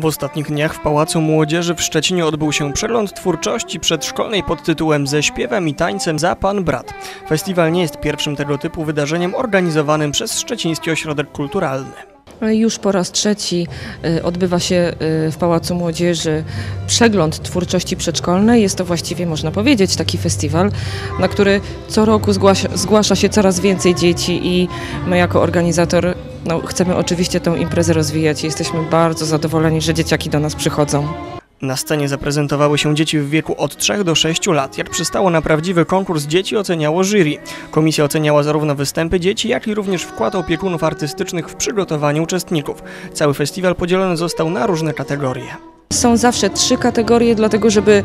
W ostatnich dniach w Pałacu Młodzieży w Szczecinie odbył się przegląd twórczości przedszkolnej pod tytułem Ze śpiewem i tańcem za Pan Brat. Festiwal nie jest pierwszym tego typu wydarzeniem organizowanym przez Szczeciński Ośrodek Kulturalny. Już po raz trzeci y, odbywa się y, w Pałacu Młodzieży przegląd twórczości przedszkolnej. Jest to właściwie, można powiedzieć, taki festiwal, na który co roku zgłasza, zgłasza się coraz więcej dzieci i my jako organizator no, chcemy oczywiście tę imprezę rozwijać i jesteśmy bardzo zadowoleni, że dzieciaki do nas przychodzą. Na scenie zaprezentowały się dzieci w wieku od 3 do 6 lat. Jak przystało na prawdziwy konkurs, dzieci oceniało jury. Komisja oceniała zarówno występy dzieci, jak i również wkład opiekunów artystycznych w przygotowanie uczestników. Cały festiwal podzielony został na różne kategorie. Są zawsze trzy kategorie, dlatego żeby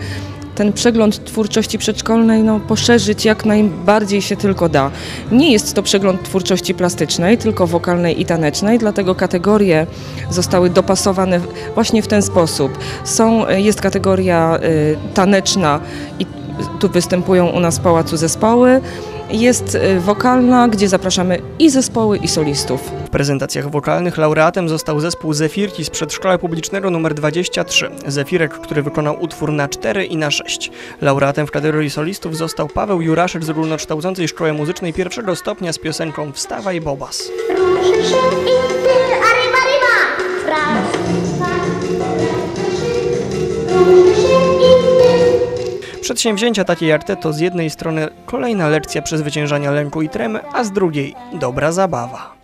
ten przegląd twórczości przedszkolnej no, poszerzyć jak najbardziej się tylko da. Nie jest to przegląd twórczości plastycznej, tylko wokalnej i tanecznej, dlatego kategorie zostały dopasowane właśnie w ten sposób. Są, jest kategoria y, taneczna i tu występują u nas w pałacu zespoły. Jest y, wokalna, gdzie zapraszamy i zespoły, i solistów. W prezentacjach wokalnych laureatem został zespół Zefirki z przedszkola publicznego nr 23. Zefirek, który wykonał utwór na 4 i na 6. Laureatem w kategorii solistów został Paweł Juraszek z ogólnokształcącej szkoły muzycznej pierwszego stopnia z piosenką Wstawaj Bobas. Się indyl, Przedsięwzięcia takie jak te to z jednej strony kolejna lekcja przezwyciężania lęku i tremy, a z drugiej dobra zabawa.